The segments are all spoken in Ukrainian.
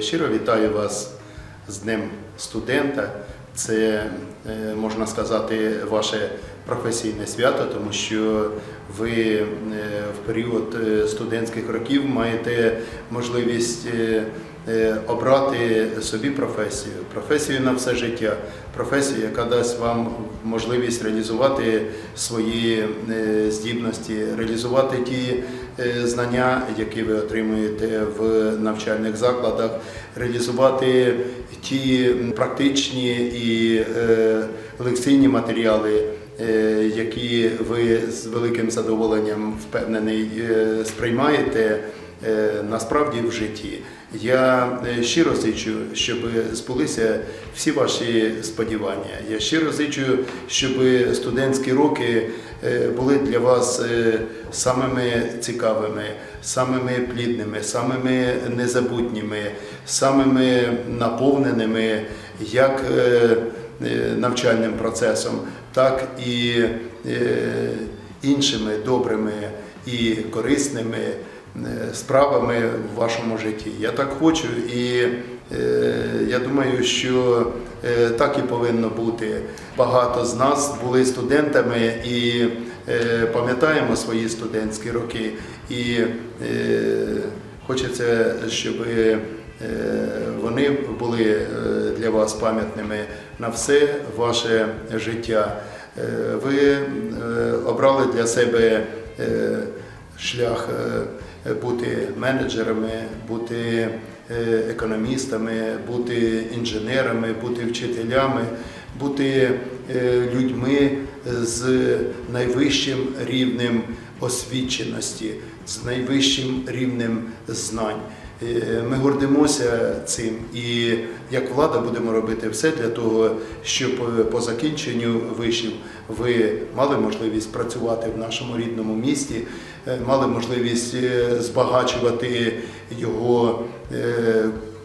щиро вітаю вас з Днем студента. Це, е, можна сказати, ваше професійне свято, тому що ви е, в період е, студентських років маєте можливість обрати собі професію, професію на все життя, професію, яка дасть вам можливість реалізувати свої здібності, реалізувати ті знання, які ви отримуєте в навчальних закладах, реалізувати ті практичні і е, лекційні матеріали, е, які ви з великим задоволенням впевнений е, сприймаєте насправді в житті. Я щиро зичу, щоб збулися всі ваші сподівання. Я щиро зичу, щоб студентські роки були для вас е, самими цікавими, самими плідними, самими незабутніми, самими наповненими як е, е, навчальним процесом, так і е, іншими добрими і корисними е, справами в вашому житті. Я так хочу, і е, я думаю, що е, так і повинно бути. Багато з нас були студентами і е, пам'ятаємо свої студентські роки. І е, хочеться, щоб е, вони були е, для вас пам'ятними на все ваше життя. Е, Ви е, обрали для себе е, шлях е, бути менеджерами, бути е, економістами, бути інженерами, бути вчителями, бути е, людьми з найвищим рівнем освіченості, з найвищим рівнем знань. Е, Ми гордимося цим і як влада будемо робити все для того, щоб е, по закінченню вишів ви мали можливість працювати в нашому рідному місті, е, мали можливість збагачувати його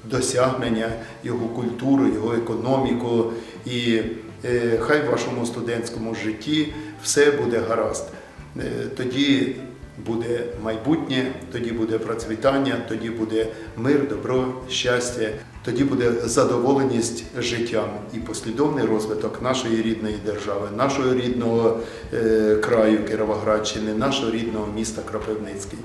досягнення, його культуру, його економіку. І хай в вашому студентському житті все буде гаразд. Тоді буде майбутнє, тоді буде процвітання, тоді буде мир, добро, щастя, тоді буде задоволеність життям і послідовний розвиток нашої рідної держави, нашого рідного е, краю Кіровоградщини, нашого рідного міста Кропивницький.